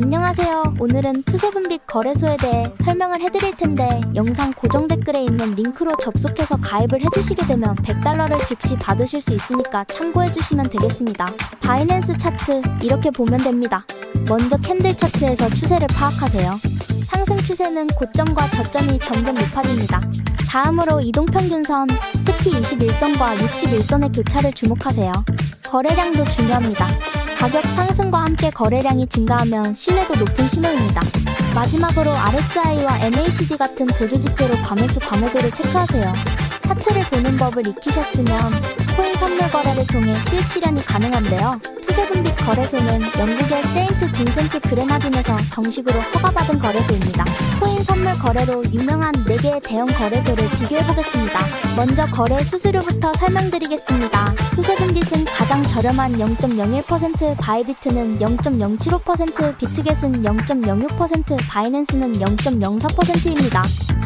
안녕하세요. 오늘은 투세분빛 거래소에 대해 설명을 해드릴 텐데 영상 고정 댓글에 있는 링크로 접속해서 가입을 해주시게 되면 100달러를 즉시 받으실 수 있으니까 참고해주시면 되겠습니다. 바이낸스 차트 이렇게 보면 됩니다. 먼저 캔들 차트에서 추세를 파악하세요. 상승 추세는 고점과 저점이 점점 높아집니다. 다음으로 이동평균선, 특히 21선과 61선의 교차를 주목하세요. 거래량도 중요합니다. 가격 상승과 함께 거래량이 증가하면 신뢰도 높은 신호입니다. 마지막으로 RSI와 MACD 같은 보조 지표로 과매수 과매도를 체크하세요. 차트를 보는 법을 익히셨으면 코인 선물 거래를 통해 수익 실현이 가능한데요. 투세분빛 거래소는 영국의 세인트 빈센트 그레나딘에서 정식으로 허가받은 거래소입니다. 코인 선물 거래로 유명한 4개의 대형 거래소를 비교해보겠습니다. 먼저 거래 수수료부터 설명드리겠습니다. 투세분빛은 가장 저렴한 0.01%, 바이비트는 0.075%, 비트겟은 0.06%, 바이낸스는 0.04%입니다.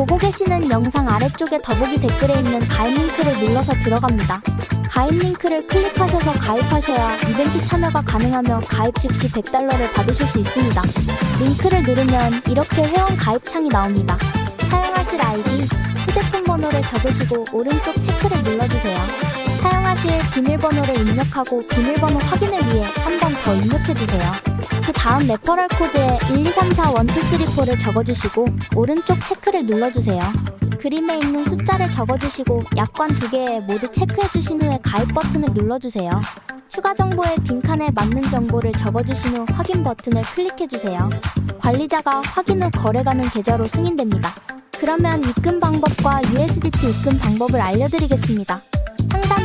보고 계시는 영상 아래쪽에 더보기 댓글에 있는 가입 링크를 눌러서 들어갑니다. 가입 링크를 클릭하셔서 가입하셔야 이벤트 참여가 가능하며 가입 즉시 100달러를 받으실 수 있습니다. 링크를 누르면 이렇게 회원 가입 창이 나옵니다. 사용하실 아이디, 휴대폰 번호를 적으시고 오른쪽 체크를 눌러주세요. 비밀번호를 입력하고 비밀번호 확인을 위해 한 번 더 입력해주세요. 그 다음 레퍼럴 코드에 123412344를 적어주시고 오른쪽 체크를 눌러주세요. 그림에 있는 숫자를 적어주시고 약관 두 개에 모두 체크해주신 후에 가입 버튼을 눌러주세요. 추가 정보의 빈칸에 맞는 정보를 적어주신 후 확인 버튼을 클릭해주세요. 관리자가 확인 후 거래가는 계좌로 승인됩니다. 그러면 입금 방법과 USDT 입금 방법을 알려드리겠습니다.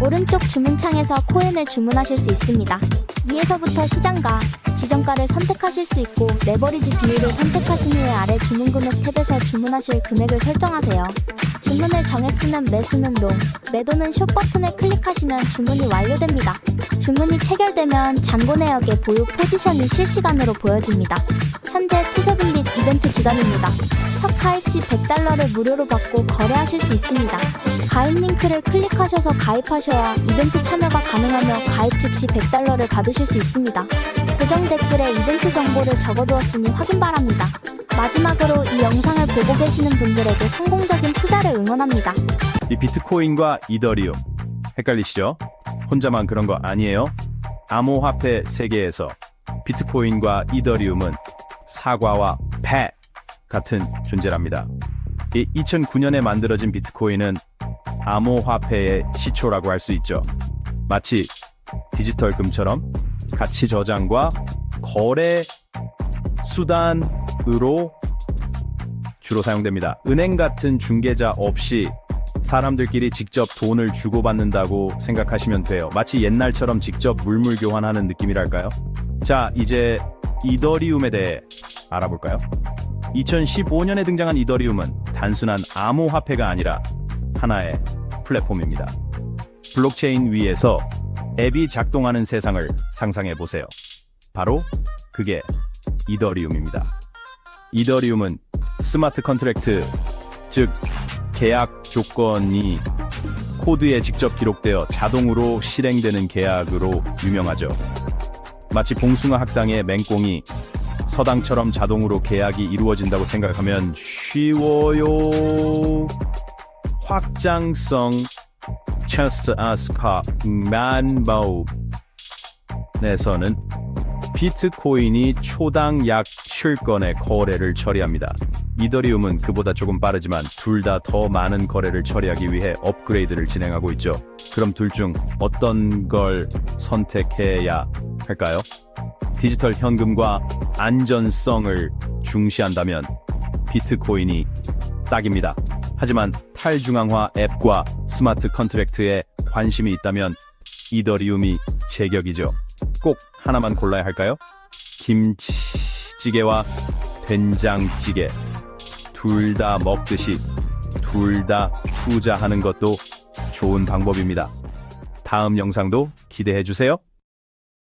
오른쪽 주문창에서 코인을 주문하실 수 있습니다. 위에서부터 시장가, 지정가를 선택하실 수 있고 레버리지 비율을 선택하신 후에 아래 주문 금액 탭에서 주문하실 금액을 설정하세요. 주문을 정했으면 매수는 롱, 매도는 숏 버튼을 클릭하시면 주문이 완료됩니다. 주문이 체결되면 잔고 내역의 보유 포지션이 실시간으로 보여집니다. 현재 투세분빛 이벤트 기간입니다. 시 100달러를 무료로 받고 거래하실 수 있습니다. 가입 링크를 클릭하셔서 가입하셔야 이벤트 참여가 가능하며 가입 즉시 100달러를 받으실 수 있습니다. 고정 댓글에 이벤트 정보를 적어두었으니 확인 바랍니다. 마지막으로 이 영상을 보고 계시는 분들에게 성공적인 투자를 응원합니다. 이 비트코인과 이더리움 헷갈리시죠? 혼자만 그런 거 아니에요. 암호화폐 세계에서 비트코인과 이더리움은 사과와 배 같은 존재랍니다. 이 2009년에 만들어진 비트코인은 암호화폐의 시초라고 할 수 있죠. 마치 디지털 금처럼 가치 저장과 거래 수단으로 주로 사용됩니다. 은행 같은 중개자 없이 사람들끼리 직접 돈을 주고받는다고 생각하시면 돼요. 마치 옛날처럼 직접 물물 교환하는 느낌이랄까요? 자, 이제 이더리움에 대해 알아볼까요? 2015년에 등장한 이더리움은 단순한 암호화폐가 아니라 하나의 플랫폼입니다. 블록체인 위에서 앱이 작동하는 세상을 상상해 보세요. 바로 그게 이더리움입니다. 이더리움은 스마트 컨트랙트, 즉 계약 조건이 코드에 직접 기록되어 자동으로 실행되는 계약으로 유명하죠. 마치 봉숭아 학당의 맹꽁이 서당처럼 자동으로 계약이 이루어진다고 생각하면 쉬워요. 확장성 Just Ask 만바우 에서는 비트코인이 초당 약 7건의 거래를 처리합니다. 이더리움은 그보다 조금 빠르지만 둘 다 더 많은 거래를 처리하기 위해 업그레이드를 진행하고 있죠. 그럼 둘 중 어떤 걸 선택해야 할까요? 디지털 현금과 안전성을 중시한다면 비트코인이 딱입니다. 하지만 탈중앙화 앱과 스마트 컨트랙트에 관심이 있다면 이더리움이 제격이죠. 꼭 하나만 골라야 할까요? 김치찌개와 된장찌개 둘 다 먹듯이 둘 다 투자하는 것도 좋은 방법입니다. 다음 영상도 기대해 주세요.